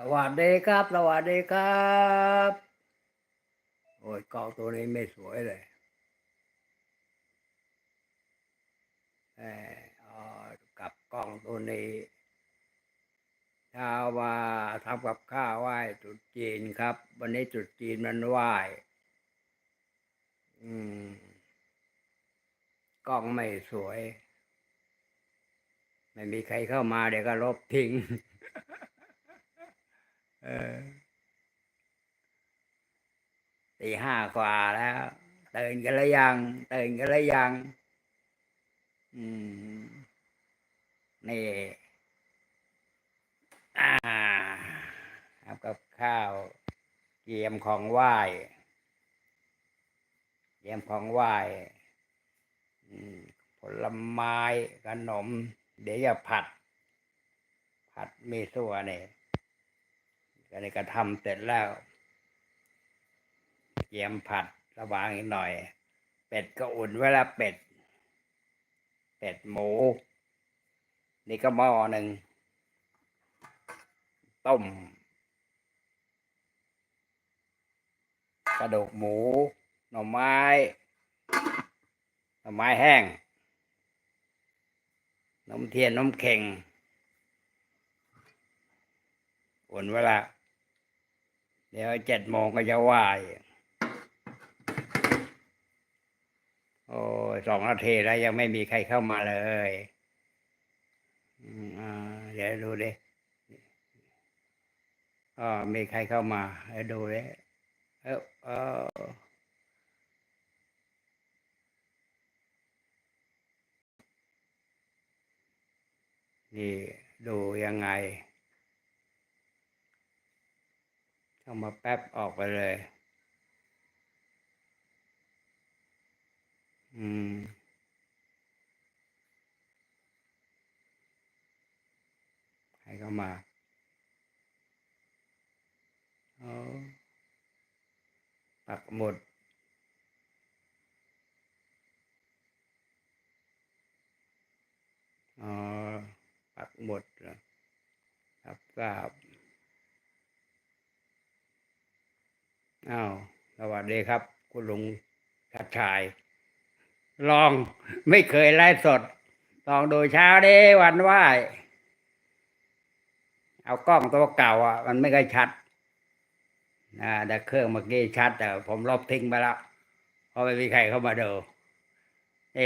สวัสดีครับ สวัสดีครับ โอ้ยกล้องตัวนี้ไม่สวยเลยเออกับกล้องตัวนี้เช้ามาทำกับข้าวไหว้ตรุษจีนครับ วันนี้ตรุษจีนมันไหว้อืมกล้องไม่สวย ไม่มีใครเข้ามาเดี๋ยวก็ลบทิ้ง ตีห้ากว่าแล้วตื่นกันแล้วยังตื่นกันแล้วยัง อืม นี่อ่าทำกับข้าวเตรียมของไหว้เตรียมของไหว้ผลไม้ขนม เดี๋ยวจะผัด ผัดเมสัวนเนี่ย ก็นี่ก็ทำเสร็จแล้วเตรียมผัดระวางอีกหน่อย เป็ดก็อุ่นไว้และเป็ด เป็ดหมู นี่ก็หม้อหนึ่ง ต้ม กระดูกหมู หน่อไม้ หน่อไม้แห้งนมเทียนนมเข่งอุ่นเวลา เดี๋ยวเจ็ดโมงก็จะไหวโอ้สองนาทีแล้วยังไม่มีใครเข้ามาเลยเดี๋ยวดูดิอ๋อมีใครเข้ามาเดี๋ยวดูดิเออเออนี่ดูยังไง เข้ามาแป๊บออกไปเลย อืมใครเข้ามาเอาปักหมดอ๋อปักหมดเหรอครับทราบ อ้าวสวัสดีครับ คุณลุงชัดชาย ลองไม่เคยไลฟ์สด ลองดูเช้าดิวันไหวเอากล้องตัวเก่าอะ มันไม่ค่อยชัดนะแต่เครื่องเมื่อกี้ชัดแต่ผมลบทิ้งไปแล้วเพราะไม่มีใครเข้ามาดูเอ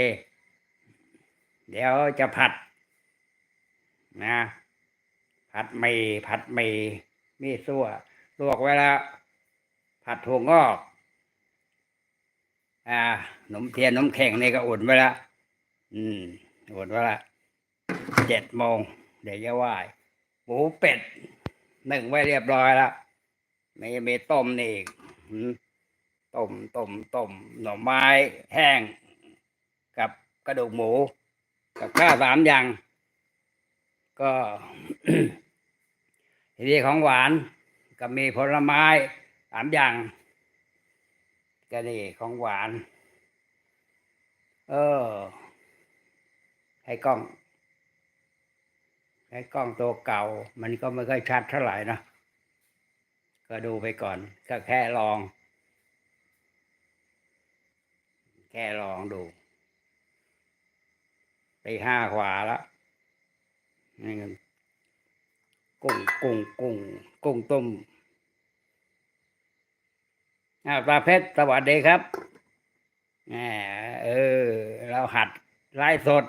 เดี๋ยวจะผัด นะ ผัดหมีผัดหมีมีซั่วลวกไว้แล้ว ผัดถั่วงอก อ่าขนมเทียนขนมแข็งนี่ก็อุ่นไว้ละ อืม อุ่นไว้ละเจ็ดโมงเดี๋ยวจะไหวหมูเป็ดหนึ่งไว้เรียบร้อยล้วมีมีต้มนี่อีกอืมต้มต้มต้มหน่อไม้แห้ง กับกระดูกหมู กับข้าวสามอย่าง ก็ทีนี้ของหวานก็มีผลไม้ สามอย่างก็นี่ของหวาน เออ ให้กล้อง ให้กล้องตัวเก่า มันก็ไม่ค่อยชัดเท่าไหร่นะก็ดูไปก่อน ก็แค่ลอง แค่ลองดูตีห้ากว่าแล้วนี่กุ้งกุ้งกุ้งกุ้งต้ม อ่าปลาเพชรสวัสดีครับแหมเออ เราหัดไล่สด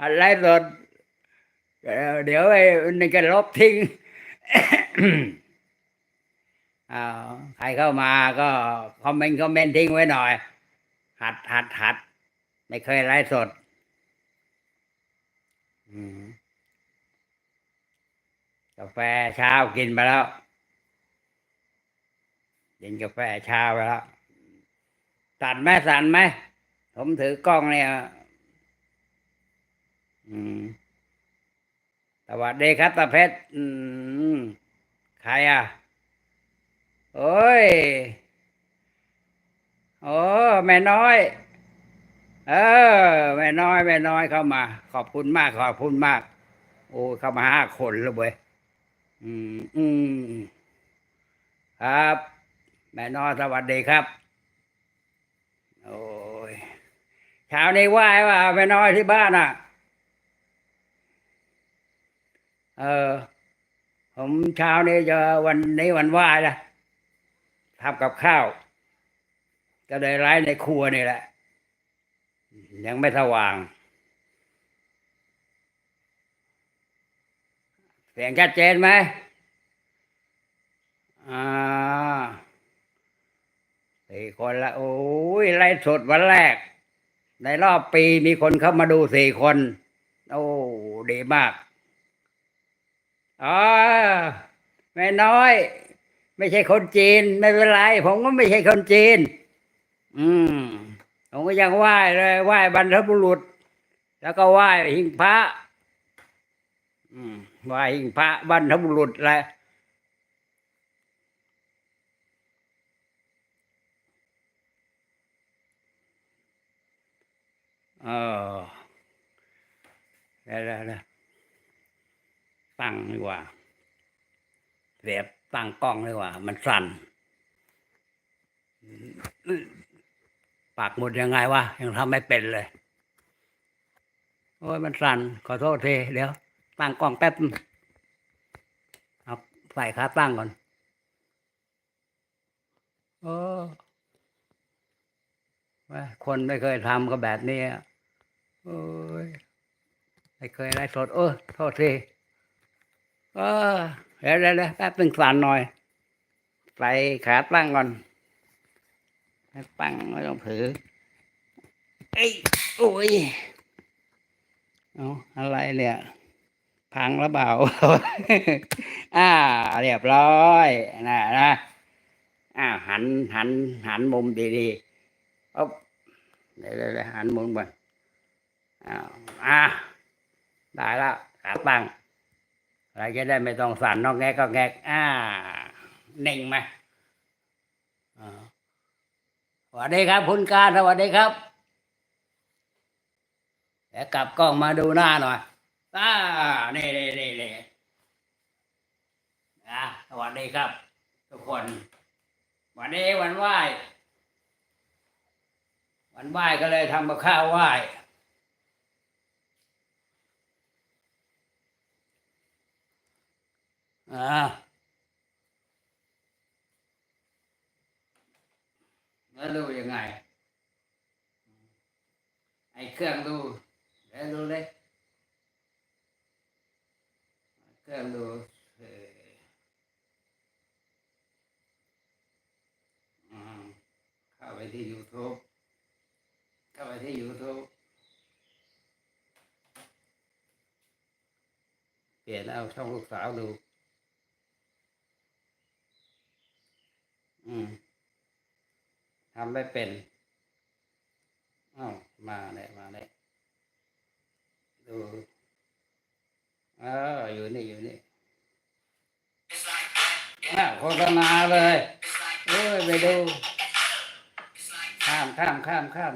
หัดไล่สด เดี๋ยวไอ้นี่ก็ลบทิ้งอ้าวใครเข้ามาก็คอมเมนต์คอมเมนต์ทิ้งไว้หน่อย หัดหัดหัด ไม่เคยไล่สดกาแฟเช้ากินไปแล้ว กินกาแฟเช้าไปแล้วสั่นไหมสั่นไหมผมถือกล้องเนี่ยอืมสวัสดีครับตาเพชรอืมใครอะ โอ้ย โอ้แม่น้อย เออ แม่น้อย แม่น้อยเข้ามา ขอบคุณมาก ขอบคุณมาก โอ้เข้ามาห้าคนแล้วเว้ย อืม อืม ครับ แม่นอสวัสดีครับ โอ้ยเช้านี้ไหว้ว่าแม่น้อยที่บ้านอะ เออ ผมเช้านี้จะวันนี้วันไหว้นะทำกับข้าว ก็เลยไล่ในครัวนี่แหละ ยังไม่สว่าง เสียงชัดเจนไหมอ่า สี่คนละโอ้ยไล่สดวันแรก ในรอบปีมีคนเข้ามาดูสี่คน โอ้ดีมากอ๋อแม่น้อย ไม่ใช่คนจีน ไม่เป็นไร ผมก็ไม่ใช่คนจีน อืมผมก็ยังไหว้เลยไหว้บรรพบุรุษ แล้วก็ไหว้หิ้งพระ อืมไหว้หิ้งพระบรรพบุรุษแหละ เออเดี๋ยวตั้งดีกว่าเสียบตั้งกล้องดีกว่า มันสั่น ปากหมดยังไงวะ ยังทำไม่เป็นเลย โอ้ยมันสั่น ขอโทษทีเดี๋ยว ตั้งกล้องแป๊บเอาใส่ขาตั้งก่อนโอ้คนไม่เคยทำก็แบบนี้ โอ้ยไม่เคยไลฟ์สดเออโทษทีเออเดี๋ยวเดี๋ยวเดี๋ยวแป๊บนึงสั่นหน่อยใส่ขาตั้งก่อนตั้งไม่ต้องถือเอ้ยโอ้ยเอาอะไรเนี่ยพังแล้วเปล่าอ่า เรียบร้อยนะนะอ่าหันหันหันมุมดีๆอ๊บเดี๋ยวเดี๋ยวเดี๋ยวหันมุมก่อน อ่าได้แล้วขาตั้งอะไรจะได้ไม่ต้องสั่นนอกแงกก็แงกอ่าเน่งไหมสวัสดีครับคุณการสวัสดีครับเดี๋ยวกลับกล้องมาดูหน้าหน่อยอ่านี่นี่นี่นี่อะสวัสดีครับ ทุกคน วันนี้วันไหว้ วันไหว้ก็เลยทำกับข้าวไหว้ อ่าแล้วดูยังไงไอ้เครื่องดูเดี๋ยวดูเลยเครื่องดูเอออ่าเข้าไปที่ YouTube เข้าไปที่ YouTube เปลี่ยนเอาช่องลูกสาวดู อืมทำไม่เป็นอ้าวมาเลยมาเลยดูเอออยู่นี่อยู่นี่อ้าวโฆษณาเลยเอ้ยไปดู ข้ามข้ามข้ามข้าม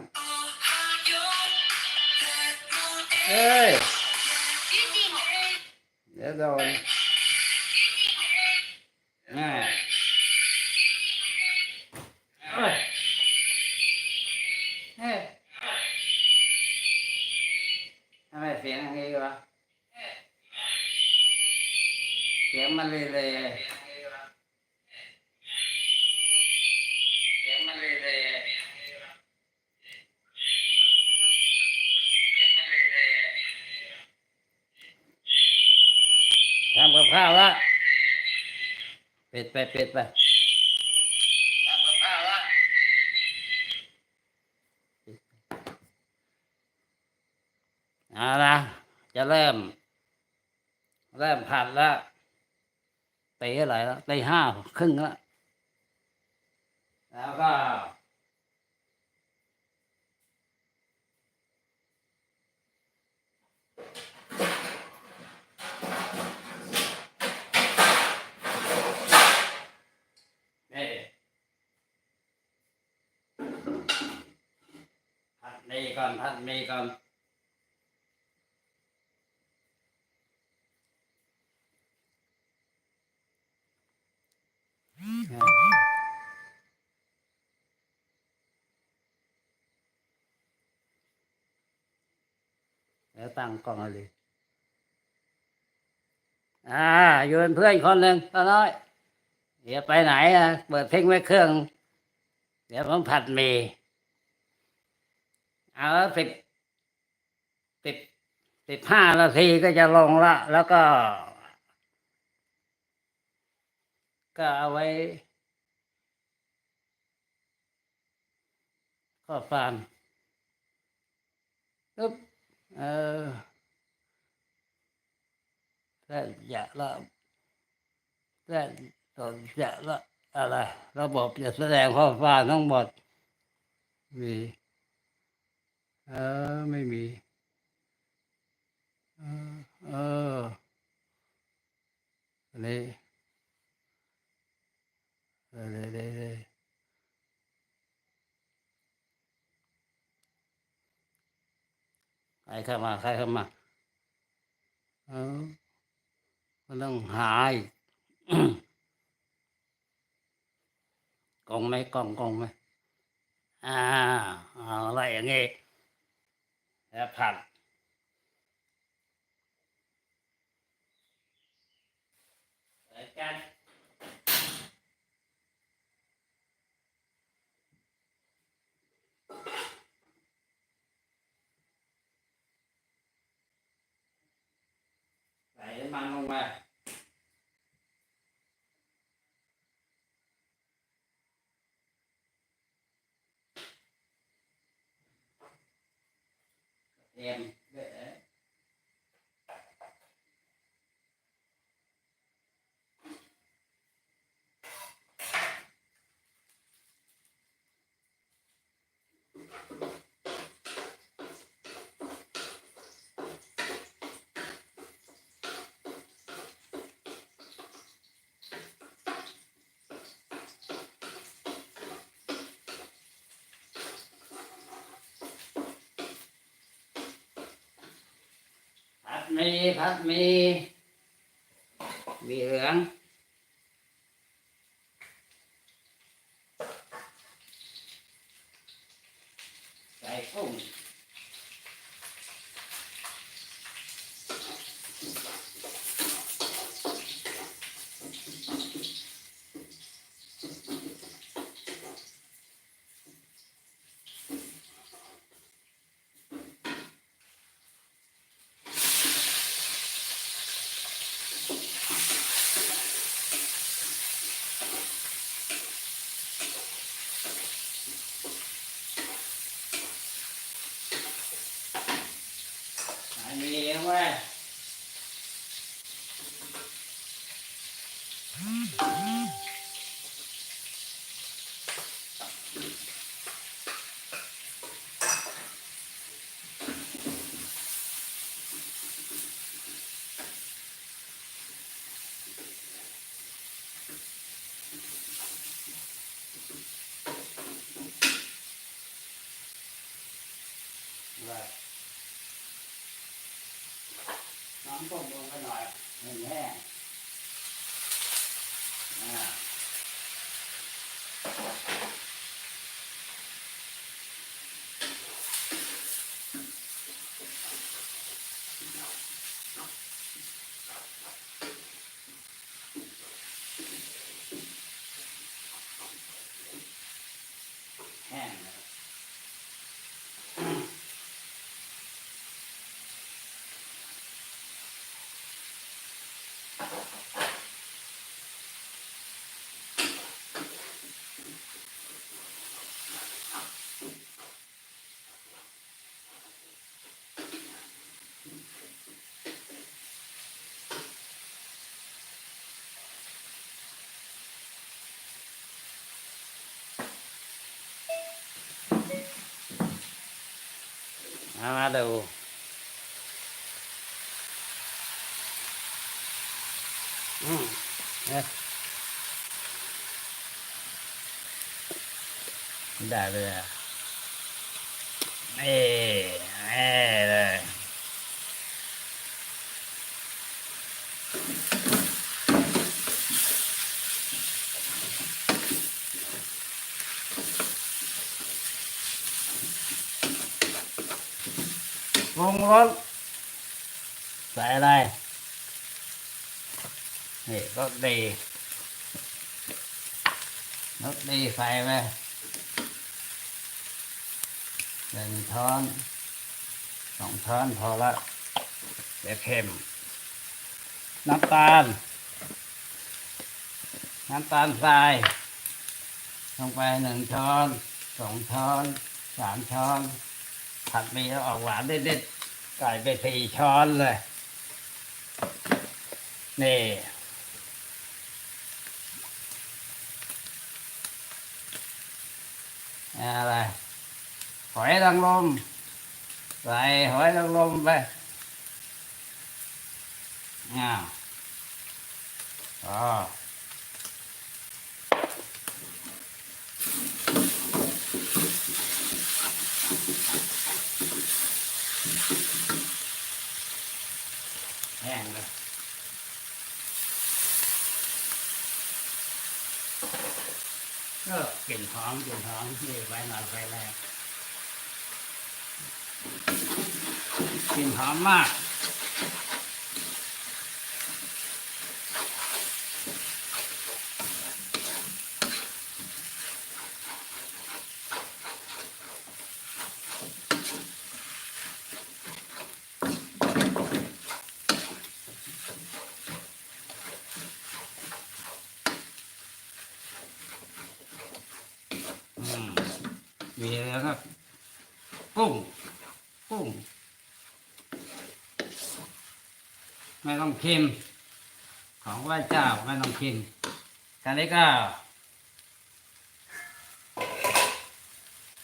เอ้ยเดี๋ยวโดนอ่า ข้าวละเปิดไปปิดไปทำกับข้าละเอาละจะเริ่ม เริ่มผัดแล้วตีอะไรแล้วตีห้าครึ่งแล้วแล้วก็ นี่ก่อนท่านนี่ก่อนแล้วตั้งกล่องเลยอ่า อยู่เป็นเพื่อนคนหนึ่งตอนน้อย เดี๋ยวไปไหนอะ เปิดเพลงไว้เครื่อง เดี๋ยวผมผัดเมี เอาสิบสิบสิบห้านาทีก็จะลงละ แล้วก็ ก็เอาไว้ข้อความปึ๊บเออแต่จะละแต่ตอนจะละอะไรระบบจะแสดงข้อความทั้งหมดมี เออ ไม่มี เออเอออันนี้เออเดี๋ยวเดี๋ยวเดี๋ยใครเข้ามาใครเข้ามาเออก็ต้องหาอีกกองไหมกองกองไหมอ่าอะไรอย่างเงี้แล้วผัดใส่กันใส่น้ำมันลงไปเตรียมา ด้อผัดห มีพัดมีมีเหลือง เอามาดูอืมเนี่ยได้เลยอะนี่นี่เลยป รุงรสใส่อะไร นี่รสดีรสดีใส่ไปหนึ่งช้อนสองช้อนพอละเดี๋ยวเค็ม น้ำตาล น้ำตาลทราย ลงไปหนึ่งช้อนสองช้อนสามช้อน ผัดมีออกหวานเด็ดๆใส่ไปสี่ช้อนเลย นี่อะไรหอยนางรมใส่หอยนางรมไปอ้าวอ๋อ ห้งเลยก็กลิ่นหอมกลิ่นหอมนี่ไว้หน่อยไฟแรงกลิ่นหอมมาก มีแล้วก็กุ้งกุ้งไม่ต้องเค็ม ของไหว้เจ้าไม่ต้องเค็มกันนี้ก็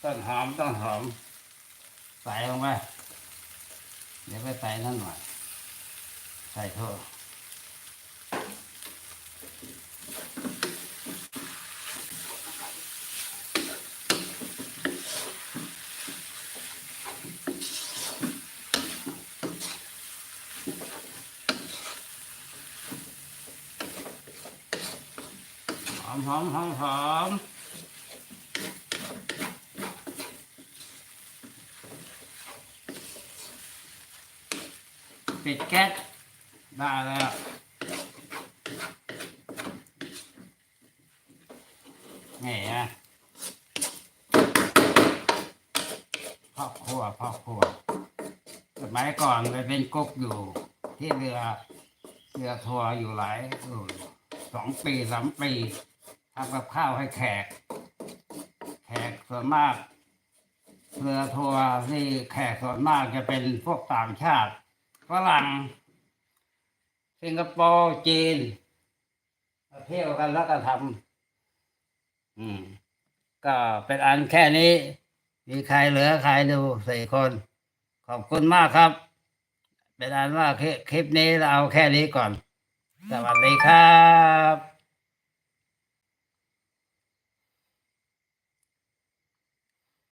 ต้นหอมต้นหอม ใส่ลงไปเดี๋ยวไปใส่นั่นหน่อย ใส่โทษห มหอมหอมหอมปิดแก๊สได้แล้วนี่นะพ่อครัวพ่อครัวสมัยก่อนไปเป็นกุ๊กอยู่ ที่เรือเรือทัวร์อยู่หลายสองปีสามปี ทำกับข้าวให้แขก แขกส่วนมากเรือทัวร์ที่แขกส่วนมากจะเป็นพวกต่างชาติฝรั่งสิงคโปร์จีนมาเที่ยวกันแล้วก็ทำอืม ก็เป็นอันแค่นี้ มีใครเหลือใครดูสี่คน ขอบคุณมากครับ เป็นอันว่าคลิปคลิปนี้เราเอาแค่นี้ก่อน สวัสดีครับ